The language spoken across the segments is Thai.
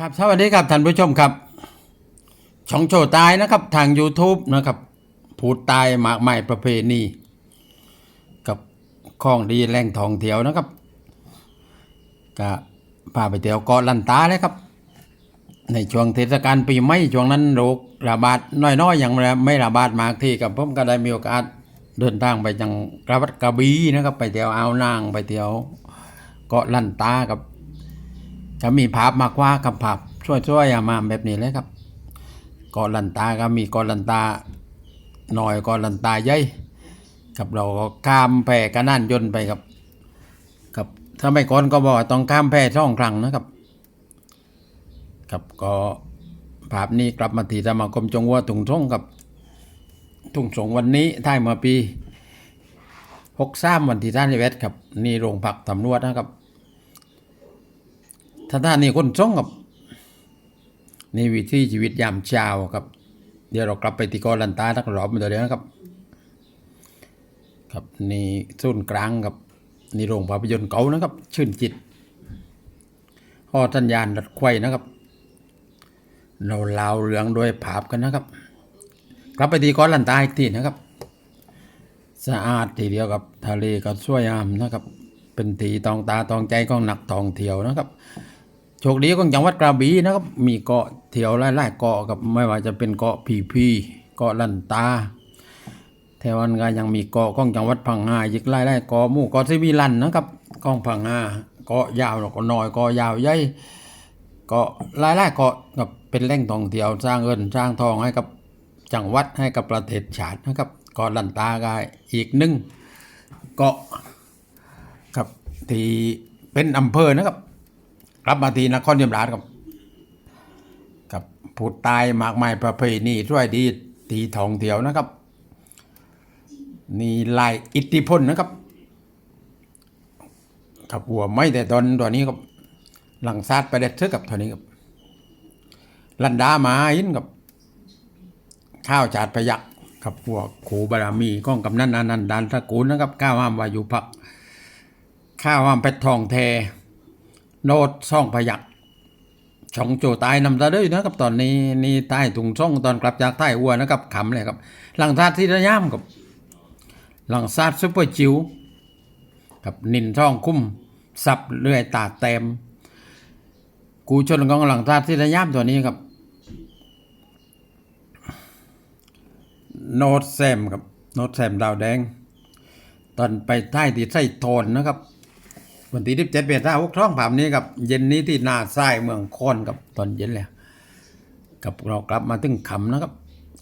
ครับสวัสดีครับท่านผู้ชมครับช่องโชว์ตายนะครับทาง YouTube นะครับพูดตายหมากใหม่ประเพณีกับข้องดีแหล่งทองเที่ยวนะครับก็พาไปเที่ยวเกาะลันตาเลยครับ ในช่วงเทศกาลปีใหม่ช่วงนั้นโรคระบาดน้อยๆอย่างไม่ระบาดมากที่กับผมก็ได้มีโอกาสเดินทางไปจังกระวัดกระบีนะครับ ไปเที่ยวอ่าวนางไปเที่ยวเกาะลันตากับ จะมีภาพมากกว่ากับภาพช่วยๆอะมาแบบนี้เลยครับกาะลันตาก็มีกาะลันตาหน่อยกาะลันตาใหญ่กับเราก็ข้ามแพกันนั่นยนไปครับกับถ้าไม่ก่อนก็บอกต้องข้ามแพช่องครั้งนะครับกับก็ภาพนี้กลับมาที่สมาคมจงวัวถุงทงกับถุงสงวันนี้ท้ายมื่อปีหกสามวันที่ท่านเวทครับ นี่โรงพักตำรวจนะครับ ถ้าท่านนี่คนส่งกับนี่วิถีชีวิตยามเช้าครับ เดี๋ยวเรากลับไปที่เกอลันตาทักรอบมาเดี๋ยวนะครับ ครับนี่ศูนกลางครับนี่โรงภาพยนตร์เก่านะครับ ชื่นจิตหอสัญญาณรัดไข่นะครับ เราเล่าเรื่องโดยภาพกันนะครับ กลับไปที่เกอลันตาอีกทีนะครับ สะอาดทีเดียวกับทะเลก็สวยงามนะครับ เป็นทีตองตาตองใจของนักทองเที่ยวนะครับ โชคดีของจังหวัดกระบี่นะครับมีเกาะเที่ยวหลายๆเกาะกับไม่ว่าจะเป็นเกาะพีพีเกาะลันตาแถวนั้นก็ยังมีเกาะของจังหวัดพังงาอีกหลายๆเกาะหมู่เกาะซิมิลันนะครับของพังงาเกาะยาวแล้วก็น้อยเกาะยาวใหญ่เกาะหลายๆเกาะกับเป็นแหล่งท่องเที่ยวสร้างเงินสร้างทองให้กับจังหวัดให้กับประเทศชาตินะครับเกาะลันตาก็อีกหนึ่งเกาะครับที่เป็นอำเภอนะครับ กลับมาทีนครยมราชครับกับผู้ตายมากมายประเพณีช่วยดีตีทองเที่ยวนะครับ นี่ลายอิทธิพลนะครับกับหัวไม่แต่ตอนตัวนี้ครับหลังซาดไปได้เท่ากับตัวนี้ครับลันดาหมาอินกับ ข้าวจาดพยักกับพวกขูบารมีก้องกำนันนันต์ดานตระกูลนะครับก้าวห้ามวายุพัก ข้าวห้ามเพชรทองแท โนดซ่องพยักช่องโจตายนำตาด้วยนะครับตอนนี้นี่ใต้ถุงซ่องตอนกลับจากใต้อัวนะครับขำเลยครับ หลังซาดที่ระย่ำกับหลังซาดซุปเปอร์จิ๋วกับนินช่องคุ้มสับเลื่อยตาเต็มกูชนของหลังซาดที่ระย่ำตัวนี้ครับโนดแซมครับโนดแซมดาวแดง ตอนไปใต้ที่ไส้โทนนะครับ วันที่สิบเจ็ดเมษายนหกท้องผามนี้ครับเย็นนี้ที่นาทรายเมืองคอนกับตอนเย็นแล้วกับเรากลับมาถึงขำนะครับ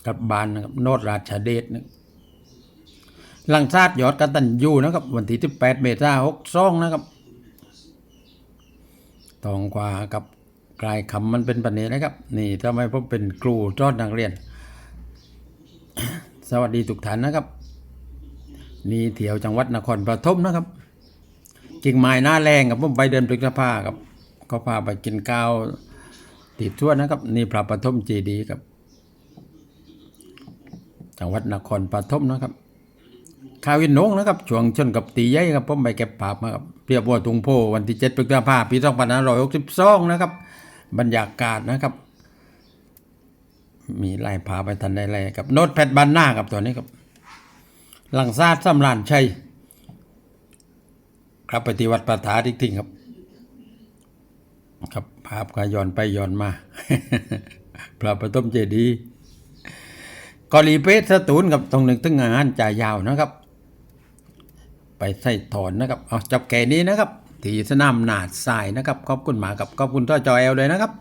กับบานนะครับโนดราชเดชนะหลังซาดยอดกันตันยูนะครับ วันที่สิบแปดเมษายนหกสองนะครับตองกว่ากับกลายคำมันเป็นปัญหานะครับ นี่ทำไมผมเป็นครูจอดนักเรียน สวัสดีทุกท่านนะครับ นี่เที่ยวจังหวัดนครปฐมนะครับ กิ่งไม้หน้าแรงกับผมไปเดินปรึกษาผ้ากับก็พาไปกินข้าวติดทั่วนะครับ นี่พระปฐมเจดีย์ครับจังหวัดนครปฐมนะครับข้าวินนงนะครับช่วงชนกับตีใหญ่ครับผมไปเก็บภาพมาครับเรียบว่าตุงโพวันที่เจ็ดพฤษภาปีสองพันห้าร้อยหกสิบสองนะครับ บรรยากาศนะครับ มีไล่พาไปทันได้เลยครับโน้ตแพดบันหน้าครับตัวนี้ครับหลังซาดสำรานชัย ครับไปที่วัดประถาทิทิ้งครับ ครับภาพก็ย้อนไปย้อนมาพระปฐมเจดีย์กอลีเปสสตูนกับตรงหนึ่งตึงงานจ่ายยาวนะครับ ไปใส่ถอนนะครับเอาจับแก่นี้นะครับ ที่สนามหนาดทรายนะครับขอบคุณหมากับขอบคุณท่อจอเอลเลยนะครับ